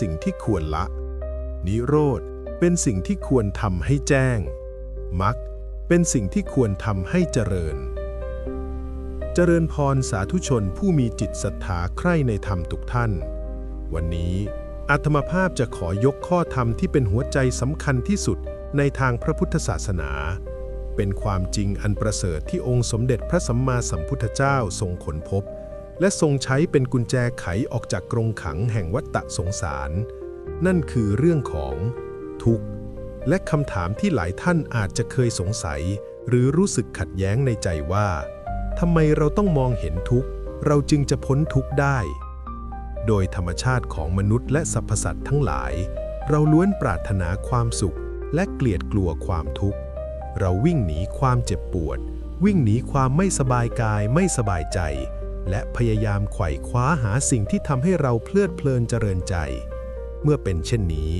สิ่งที่ควรละ นิโรธเป็นสิ่งที่ควรทำให้แจ้งมรรคเป็นสิ่งที่ควรทำให้เจริญ เจริญพรสาธุชนผู้มีจิตศรัทธาใคร่ในธรรมทุกท่าน วันนี้อาตมาภาพจะขอยกข้อธรรมที่เป็นหัวใจสำคัญที่สุดในทางพระพุทธศาสนา เป็นความจริงอันประเสริฐที่องค์สมเด็จพระสัมมาสัมพุทธเจ้าทรงค้นพบ และทรงใช้เป็นกุญแจไขออกจากกรงขังแห่งวัฏฏะสงสาร นั่นคือเรื่องของทุกข์ และคำถามที่หลายท่านอาจจะเคยสงสัย หรือรู้สึกขัดแย้งในใจว่าทำไมเราต้องมองเห็นทุกข์ เราจึงจะพ้นทุกข์ได้ โดยธรรมชาติของมนุษย์และสรรพสัตว์ทั้งหลาย เราล้วนปรารถนาความสุข และเกลียดกลัวความทุกข์ เราวิ่งหนีความเจ็บปวด วิ่งหนีความไม่สบายกายไม่สบายใจ และพยายามไขว่คว้าหาสิ่งที่ทำให้เราเพลิดเพลินเจริญใจ เมื่อเป็นเช่นนี้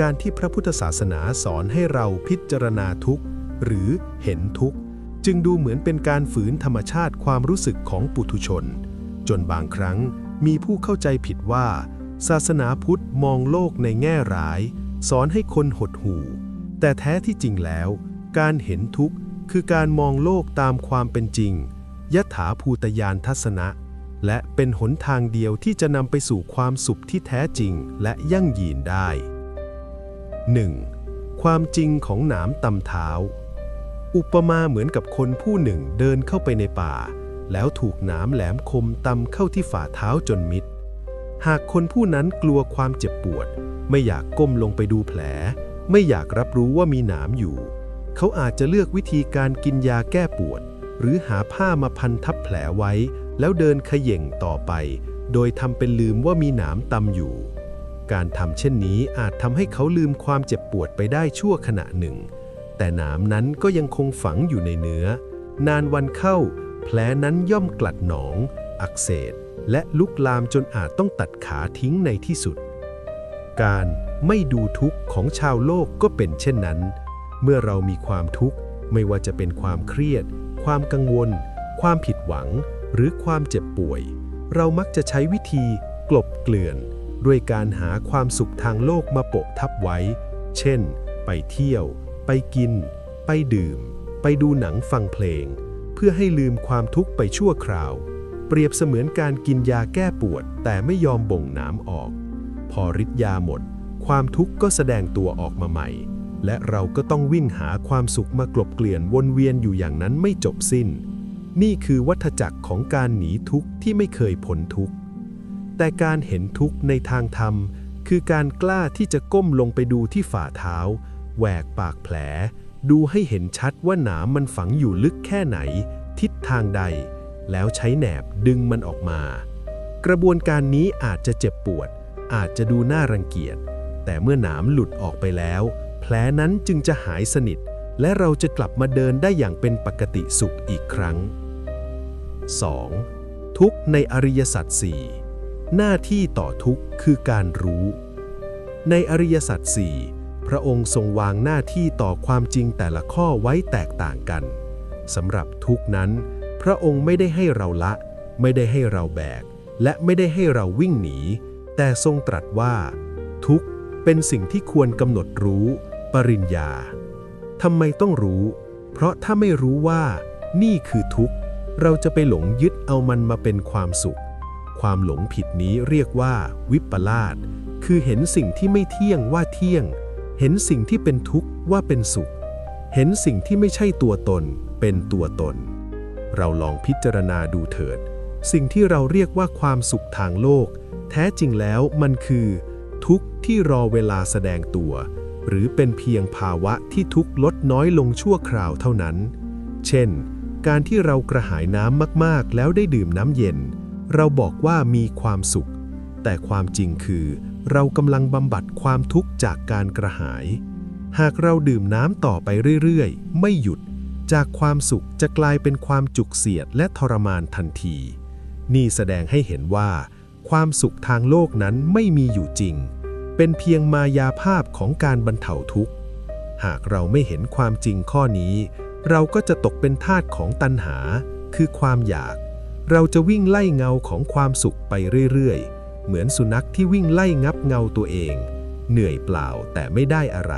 การที่พระพุทธศาสนาสอนให้เราพิจารณาทุกข์ หรือเห็นทุกข์ จึงดูเหมือนเป็นการฝืนธรรมชาติความรู้สึกของปุถุชน จนบางครั้งมีผู้เข้าใจผิดว่า ศาสนาพุทธมองโลกในแง่ร้าย สอนให้คนหดหู่ แต่แท้ที่จริงแล้ว การเห็นทุกข์คือการมองโลกตามความเป็นจริง ยถาภูตยานทัศนะ และเป็นหนทางเดียวที่จะนำไปสู่ความสุขที่แท้จริงและยั่งยืนได้ 1. ความจริงของหนามตำเท้า อุปมาเหมือนกับคนผู้หนึ่งเดินเข้าไปในป่า แล้วถูกหนามแหลมคมตำเข้าที่ฝ่าเท้าจนมิด หากคนผู้นั้นกลัวความเจ็บปวด ไม่อยากก้มลงไปดูแผล ไม่อยากรับรู้ว่ามีหนามอยู่ เขาอาจจะเลือกวิธีการกินยาแก้ปวด หรือหาผ้ามาพันทับแผลไว้ แล้วเดินขย่งต่อไป โดยทำเป็นลืมว่ามีหนามตำอยู่ การทำเช่นนี้อาจทำให้เขาลืมความเจ็บปวดไปได้ชั่วขณะหนึ่ง แต่หนามนั้นก็ยังคงฝังอยู่ในเนื้อ นานวันเข้า แผลนั้นย่อมกลัดหนอง อักเสบและลุกลามจนอาจต้องตัดขาทิ้งในที่สุด การไม่ดูทุกข์ของชาวโลกก็เป็นเช่นนั้น เมื่อเรามีความทุกข์ไม่ว่าจะเป็นความเครียด ความกังวล ความผิดหวัง หรือความเจ็บป่วย เรามักจะใช้วิธีกลบเกลื่อน ด้วยการหาความสุขทางโลกมาโปะทับไว้ เช่น ไปเที่ยว ไปกิน ไปดื่ม ไปดูหนังฟังเพลง เพื่อให้ลืมความทุกข์ไปชั่วคราว เปรียบเสมือนการกินยาแก้ปวด แต่ไม่ยอมบ่งน้ำออก พอฤทธิ์ยาหมด ความทุกข์ก็แสดงตัวออกมาใหม่ และเราก็ต้องวิ่งหาความสุขมากลบเกลื่อนวนเวียนอยู่อย่างนั้นไม่จบสิ้น นี่คือวัฏจักรของการหนีทุกข์ที่ไม่เคยพ้นทุกข์ แต่การเห็นทุกข์ในทางธรรม คือการกล้าที่จะก้มลงไปดูที่ฝ่าเท้า แหวกปากแผล ดูให้เห็นชัดว่าหนามมันฝังอยู่ลึกแค่ไหน ทิศทางใด แล้วใช้แหนบดึงมันออกมา กระบวนการนี้อาจจะเจ็บปวด อาจจะดูน่ารังเกียจ แต่เมื่อหนามหลุดออกไปแล้ว ลนั้นจึงจะหายสนิท และเราจะกลับมาเดินได้อย่างเป็นปกติสุขอีกครั้ง 2. ทุกในอริยสัจสี่หน้าที่ต่อทุกคือการรู้ ในอริยสัจสี่พระองค์ทรงวางหน้าที่ต่อความจริงแต่ละข้อไว้แตกต่างกันสำหรับทุกนั้น พระองค์ไม่ได้ให้เราละ ไม่ได้ให้เราแบก และไม่ได้ให้เราวิ่งหนี แต่ทรงตรัสว่า ทุกเป็นสิ่งที่ควรกำหนดรู้ ปริญญาทำไมต้องรู้ เพราะถ้าไม่รู้ว่า นี่คือทุกข์ เราจะไปหลงยึดเอามันมาเป็นความสุข ความหลงผิดนี้เรียกว่า วิปลาสคือเห็นสิ่งที่ไม่เที่ยงว่าเที่ยง เห็นสิ่งที่เป็นทุกข์ว่าเป็นสุข เห็นสิ่งที่ไม่ใช่ตัวตน เป็นตัวตน เราลองพิจารณาดูเถิด สิ่งที่เราเรียกว่าความสุขทางโลก แท้จริงแล้วมันคือ ทุกข์ที่รอเวลาแสดงตัว หรือเป็นเพียงภาวะที่ทุกข์ลดน้อยลงชั่วคราวเท่านั้น เช่น การที่เรากระหายน้ำมากๆ แล้วได้ดื่มน้ำเย็น เราบอกว่ามีความสุข แต่ความจริงคือ เรากำลังบำบัดความทุกข์จากการกระหาย หากเราดื่มน้ำต่อไปเรื่อยๆ ไม่หยุด จากความสุขจะกลายเป็นความจุกเสียดและทรมานทันที นี่แสดงให้เห็นว่า ความสุขทางโลกนั้นไม่มีอยู่จริง เป็นเพียงมายาภาพของการบรรเทาทุกข์ หากเราไม่เห็นความจริงข้อนี้ เราก็จะตกเป็นทาสของตัณหา คือความอยาก เราจะวิ่งไล่เงาของความสุขไปเรื่อยๆ เหมือนสุนัขที่วิ่งไล่งับเงาตัวเอง เหนื่อยเปล่าแต่ไม่ได้อะไร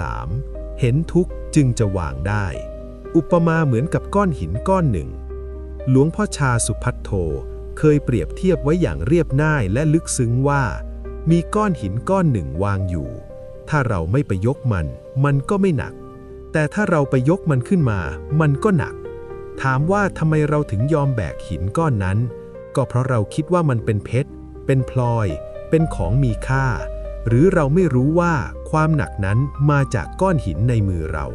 3. เห็นทุกข์จึงจะวางได้ อุปมาเหมือนกับก้อนหินก้อนหนึ่ง หลวงพ่อชาสุพัทโทเคยเปรียบเทียบไว้อย่างเรียบง่ายและลึกซึ้งว่า มีก้อนหินก้อนหนึ่งวางอยู่ ถ้าเราไม่ไปยกมัน มันก็ไม่หนัก แต่ถ้าเราไปยกมันขึ้นมา มันก็หนัก ถามว่าทำไมเราถึงยอมแบกหินก้อนนั้น ก็เพราะเราคิดว่ามันเป็นเพชร เป็นพลอย เป็นของมีค่า หรือเราไม่รู้ว่าความหนักนั้นมาจากก้อนหินในมือเรา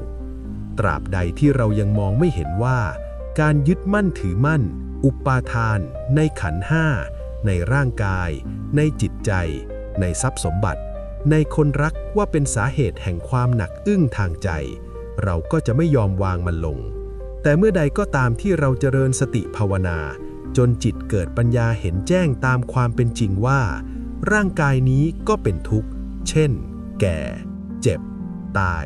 ตราบใดที่เรายังมองไม่เห็นว่า การยึดมั่นถือมั่น อุปาทาน ในขันห้าในร่างกาย ในจิตใจ ในทรัพย์สมบัติ ในคนรักว่าเป็นสาเหตุแห่งความหนักอึ้งทางใจ เราก็จะไม่ยอมวางมันลง แต่เมื่อใดก็ตามที่เราเจริญสติภาวนา จนจิตเกิดปัญญาเห็นแจ้งตามความเป็นจริงว่า ร่างกายนี้ก็เป็นทุกข์ เช่น แก่ เจ็บ ตาย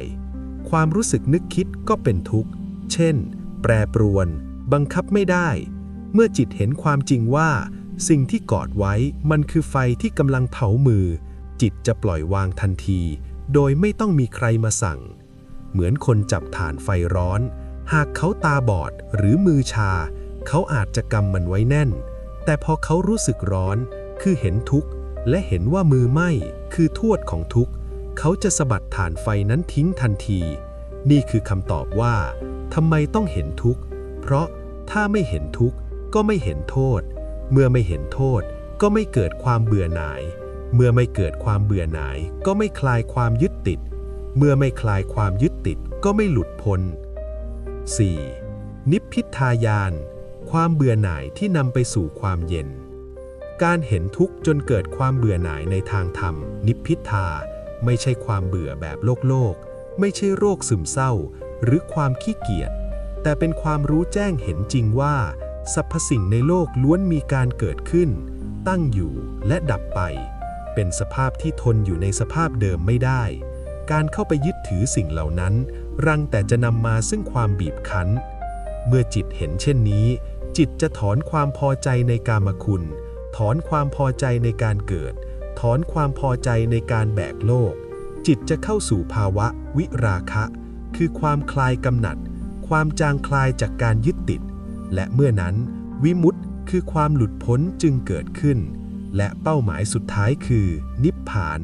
ความรู้สึกนึกคิดก็เป็นทุกข์ เช่น แปรปรวน บังคับไม่ได้ เมื่อจิตเห็นความจริงว่า สิ่งที่กอดไว้มันคือไฟที่กำลังเผามือ จิตจะปล่อยวางทันที โดยไม่ต้องมีใครมาสั่ง เหมือนคนจับฐานไฟร้อน หากเขาตาบอดหรือมือชา เขาอาจจะกำมันไว้แน่น แต่พอเขารู้สึกร้อน คือเห็นทุกข์ และเห็นว่ามือไหม้คือทวดของทุกข์ เขาจะสะบัดฐานไฟนั้นทิ้งทันที นี่คือคำตอบว่าทำไมต้องเห็นทุกข์ เพราะถ้าไม่เห็นทุกข์ก็ไม่เห็นโทษ เมื่อไม่เห็นโทษก็ไม่เกิดความเบื่อหน่าย เมื่อไม่เกิดความเบื่อหน่าย ก็ไม่คลายความยึดติด เมื่อไม่คลายความยึดติดก็ไม่หลุดพ้น 4. นิพพิทายาน ความเบื่อหน่ายที่นำไปสู่ความเย็น การเห็นทุกข์จนเกิดความเบื่อหน่ายในทางธรรม นิพพิทา ไม่ใช่ความเบื่อแบบโลกโลก ไม่ใช่โรคซึมเศร้า หรือความขี้เกียจ แต่เป็นความรู้แจ้งเห็นจริงว่า สรรพสิ่งในโลกล้วนมีการเกิดขึ้น ตั้งอยู่และดับไป เป็นสภาพที่ทนอยู่ในสภาพเดิมไม่ได้ การเข้าไปยึดถือสิ่งเหล่านั้น รังแต่จะนำมาซึ่งความบีบคั้น เมื่อจิตเห็นเช่นนี้ จิตจะถอนความพอใจในกามคุณ ถอนความพอใจในการเกิด ถอนความพอใจในการแบกโลก จิตจะเข้าสู่ภาวะวิราคะ คือความคลายกำหนัด ความจางคลายจากการยึดติด และเมื่อนั้น วิมุตติคือความหลุดพ้นจึงเกิดขึ้น และเป้าหมายสุดท้ายคือ นิพพาน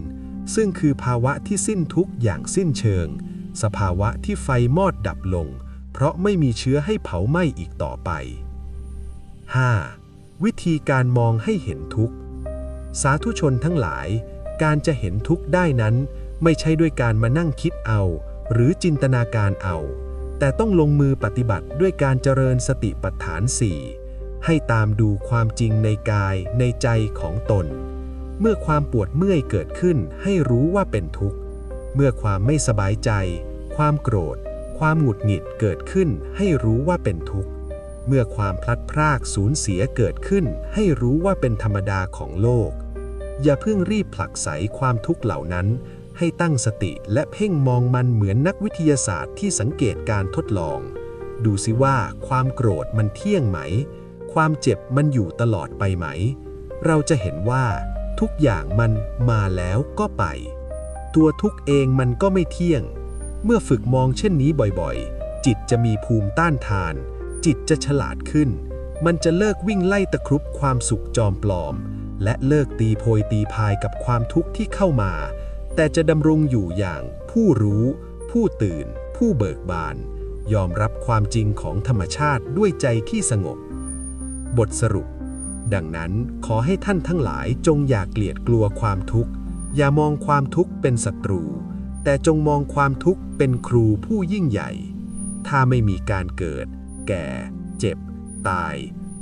ซึ่งคือภาวะที่สิ้นทุกอย่างสิ้นเชิง สภาวะที่ไฟมอดดับลง เพราะไม่มีเชื้อให้เผาไหม้อีกต่อไป 5. วิธีการมองให้เห็นทุกข์ สาธุชนทั้งหลาย การจะเห็นทุกข์ได้นั้น ไม่ใช่ด้วยการมานั่งคิดเอา หรือจินตนาการเอา แต่ต้องลงมือปฏิบัติด้วยการเจริญสติปัฏฐานสี่ให้ตามดูความจริงในกายในใจของตน เมื่อความปวดเมื่อยเกิดขึ้นให้รู้ว่าเป็นทุกข์ เมื่อความไม่สบายใจ ความโกรธ ความหงุดหงิดเกิดขึ้นให้รู้ว่าเป็นทุกข์ เมื่อความพลัดพรากสูญเสียเกิดขึ้น ให้รู้ว่าเป็นธรรมดาของโลก อย่าเพิ่งรีบผลักไสความทุกข์เหล่านั้น ให้ตั้งสติและเพ่งมองมันเหมือนนักวิทยาศาสตร์ที่สังเกตการทดลอง ดูสิว่าความโกรธมันเที่ยงไหม ความเจ็บมันอยู่ตลอดไปไหม เราจะเห็นว่า ทุกอย่างมันมาแล้วก็ไป ตัวทุกเองมันก็ไม่เที่ยง เมื่อฝึกมองเช่นนี้บ่อยๆ จิตจะมีภูมิต้านทาน จิตจะฉลาดขึ้น มันจะเลิกวิ่งไล่ตะครุบความสุขจอมปลอม และเลิกตีโพยตีพายกับความทุกข์ที่เข้ามา แต่จะดำรงอยู่อย่างผู้รู้ ผู้ตื่น ผู้เบิกบาน ยอมรับความจริงของธรรมชาติด้วยใจที่สงบ บทสรุป ดังนั้นขอให้ท่านทั้งหลายจงอย่าเกลียดกลัวความทุกข์ อย่ามองความทุกข์เป็นศัตรู แต่จงมองความทุกข์เป็นครูผู้ยิ่งใหญ่ ถ้าไม่มีการเกิด แก่ เจ็บ ตาย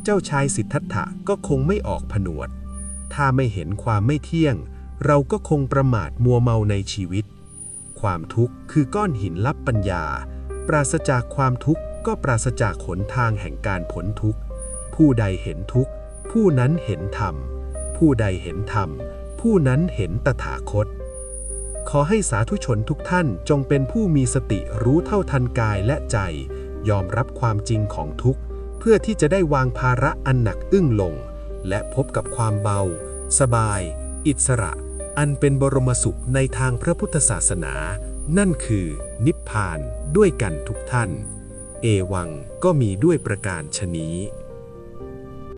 เจ้าชายสิทธัตถะก็คงไม่ออกผนวด ถ้าไม่เห็นความไม่เที่ยง เราก็คงประมาทมัวเมาในชีวิต ความทุกข์คือก้อนหินลับปัญญา ปราศจากความทุกข์ก็ปราศจากหนทางแห่งการพ้นทุกข์ ผู้ใดเห็นทุกข์ ผู้นั้นเห็นธรรม ผู้ใดเห็นธรรม ผู้นั้นเห็นตถาคต ขอให้สาธุชนทุกท่านจงเป็นผู้มีสติรู้เท่าทันกายและใจ ยอมรับความจริงของทุกข์ เพื่อที่จะได้วางภาระอันหนักอึ้งลง และพบกับความเบา สบาย อิสระ อันเป็นบรมสุขในทางพระพุทธศาสนา นั่นคือ นิพพานด้วยกันทุกท่าน เอวังก็มีด้วยประการชนี้